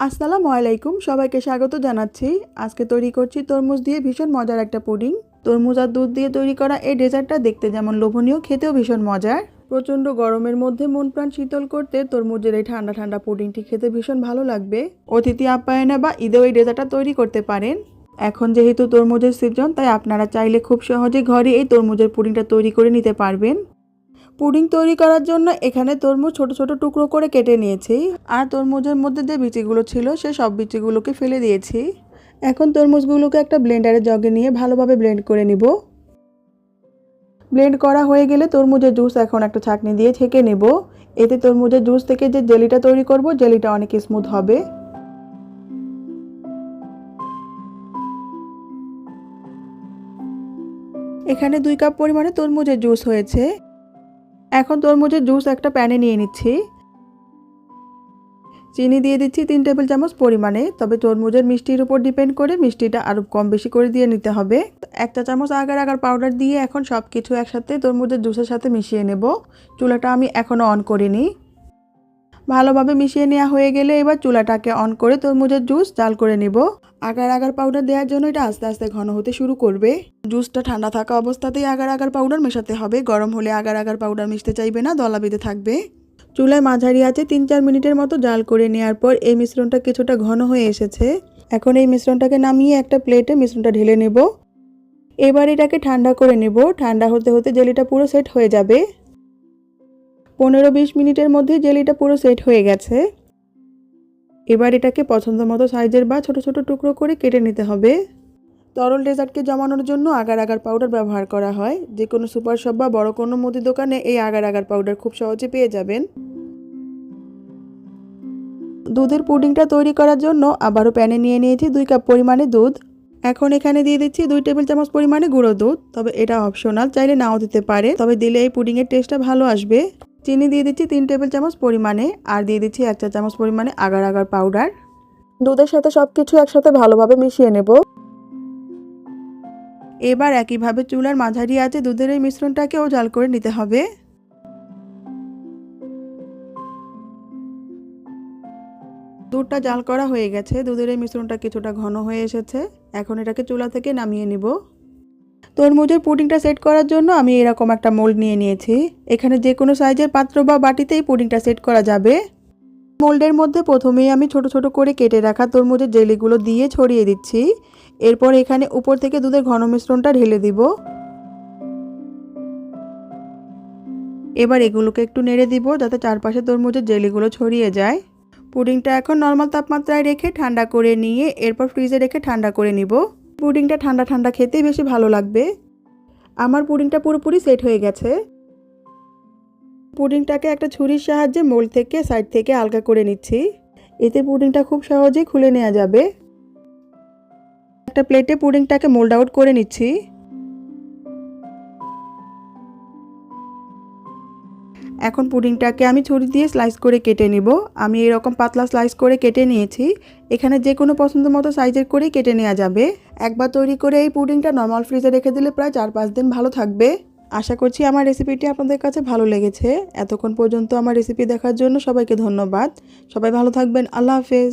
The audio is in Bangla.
আসসালামু আলাইকুম, সবাইকে স্বাগত জানাচ্ছি। আজকে তৈরি করছি তরমুজ দিয়ে ভীষণ মজার একটা পুডিং। তরমুজ আর দুধ দিয়ে তৈরি করা এই ডেজার্টটা দেখতে যেমন লোভনীয়, খেতেও ভীষণ মজার। প্রচণ্ড গরমের মধ্যে মন প্রাণ শীতল করতে তরমুজের এই ঠান্ডা ঠান্ডা পুডিংটি খেতে ভীষণ ভালো লাগবে। অতিথি আপ্যায়নে বা ঈদেও এই ডেজার্টটা তৈরি করতে পারেন। এখন যেহেতু তরমুজের সিজন, তাই আপনারা চাইলে খুব সহজে ঘরে এই তরমুজের পুডিংটা তৈরি করে নিতে পারবেন। পুডিং তৈরি করার জন্য এখানে তরমুজ ছোট ছোট টুকরো করে কেটে নিয়েছি। আর তরমুজের মধ্যে যে বিচিগুলো ছিল, সে সব বিচিগুলোকে ফেলে দিয়েছি। এখন তরমুজগুলোকে একটা ব্লেন্ডারে জগে নিয়ে ভালোভাবে ব্লেন্ড করে নিব। ব্লেন্ড করা হয়ে গেলে তরমুজের জুস এখন একটা ছাঁকনি দিয়ে ছেঁকে নেব। এতে তরমুজের জুস থেকে যে জেলিটা তৈরি করব, জেলিটা অনেক স্মুথ হবে। এখানে দুই কাপ পরিমাণে তরমুজের জুস হয়েছে। এখন তরমুজের জুস একটা প্যানে নিয়ে নিচ্ছি। চিনি দিয়ে দিচ্ছি তিন টেবিল চামচ পরিমাণে, তবে তরমুজের মিষ্টির উপর ডিপেন্ড করে মিষ্টিটা আরও কম বেশি করে দিয়ে নিতে হবে। একটা চামচ আগার আগার পাউডার দিয়ে এখন সব কিছু একসাথে তরমুজের জুসের সাথে মিশিয়ে নেব। চুলাটা আমি এখনও অন করিনি। ভালোভাবে মিশিয়ে নেওয়া হয়ে গেলে এবার চুলাটাকে অন করে তরমুজের জুস জাল করে নেব। আগার আগার পাউডার দেওয়ার জন্য এটা আস্তে আস্তে ঘন হতে শুরু করবে। জুসটা ঠান্ডা থাকা অবস্থাতেই আগার আগার পাউডার মেশাতে হবে। গরম হলে আগার আগার পাউডার মিশতে চাইবে না, দলা বেঁধে থাকবে। চুলায় মাঝারি আছে তিন চার মিনিটের মতো জাল করে নেওয়ার পর এই মিশ্রণটা কিছুটা ঘন হয়ে এসেছে। এখন এই মিশ্রণটাকে নামিয়ে একটা প্লেটে মিশ্রণটা ঢেলে নেব। এবার এটাকে ঠান্ডা করে নেব। ঠান্ডা হতে হতে জেলিটা পুরো সেট হয়ে যাবে। পনেরো বিশ মিনিটের মধ্যে জেলিটা পুরো সেট হয়ে গেছে। এবার এটাকে পছন্দ মতো সাইজের বা ছোট ছোট টুকরো করে কেটে নিতে হবে। তরল ডেজার্টকে জমানোর জন্য আগার আগার পাউডার ব্যবহার করা হয়। যে কোনো সুপার শপ বা বড় কোনো মুদি দোকানে এই আগার আগার পাউডার খুব সহজে পেয়ে যাবেন। দুধের পুডিংটা তৈরি করার জন্য আবারও প্যানে নিয়ে নিয়েছি দুই কাপ পরিমাণে দুধ। এখন এখানে দিয়ে দিচ্ছি দুই টেবিল চামচ পরিমাণে গুঁড়ো দুধ। তবে এটা অপশনাল, চাইলে নাও দিতে পারে। তবে দিলে এই পুডিংয়ের টেস্টটা ভালো আসবে। চিনি দিয়ে দিচ্ছি তিন টেবিল চামচ পরিমাণে, আর দিয়ে দিচ্ছি এক চা চামচ পরিমাণে আগার আগার পাউডার দুধের সাথে সব কিছু একসাথে ভালোভাবে মিশিয়ে নেব। এবার একইভাবে চুলার মাঝারি আছে দুধের এই মিশ্রণটাকেও জাল করে নিতে হবে। দুধটা জাল করা হয়ে গেছে। দুধের এই মিশ্রণটা কিছুটা ঘন হয়ে এসেছে। এখন এটাকে চুলা থেকে নামিয়ে নিব। তরমুজের পুডিংটা সেট করার জন্য আমি এরকম একটা মোল্ড নিয়ে নিয়েছি। এখানে যে কোনো সাইজের পাত্র বা বাটিতেই পুডিংটা সেট করা যাবে। মোল্ডের মধ্যে প্রথমেই আমি ছোট ছোট করে কেটে রাখা তরমুজের জেলিগুলো দিয়ে ছড়িয়ে দিচ্ছি। এরপর এখানে উপর থেকে দুধের ঘন মিশ্রণটা ঢেলে দিব। এবার এগুলোকে একটু নেড়ে দিব যাতে চারপাশে তরমুজের জেলিগুলো ছড়িয়ে যায়। পুডিংটা এখন নর্মাল তাপমাত্রায় রেখে ঠান্ডা করে নিয়ে এরপর ফ্রিজে রেখে ঠান্ডা করে নিব। পুডিংটা ঠান্ডা ঠান্ডা খেতেই বেশি ভালো লাগবে। আমার পুডিংটা পুরোপুরি সেট হয়ে গেছে। পুডিংটাকে একটা ছুরির সাহায্যে মোল থেকে, সাইড থেকে আলগা করে নিচ্ছি। এতে পুডিংটা খুব সহজেই খুলে নেওয়া যাবে। একটা প্লেটে পুডিংটাকে মোল্ড আউট করে নিচ্ছি। এখন পুডিংটাকে আমি ছুরি দিয়ে স্লাইস করে কেটে নিব। আমি এরকম পাতলা স্লাইস করে কেটে নিয়েছি। এখানে যে কোনো পছন্দ মতো সাইজের করেই কেটে নেওয়া যাবে। একবার তৈরি করে এই পুডিংটা নর্মাল ফ্রিজে রেখে দিলে প্রায় চার পাঁচ দিন ভালো থাকবে। আশা করছি আমার রেসিপিটি আপনাদের কাছে ভালো লেগেছে। এতক্ষণ পর্যন্ত আমার রেসিপি দেখার জন্য সবাইকে ধন্যবাদ। সবাই ভালো থাকবেন। আল্লাহ হাফেজ।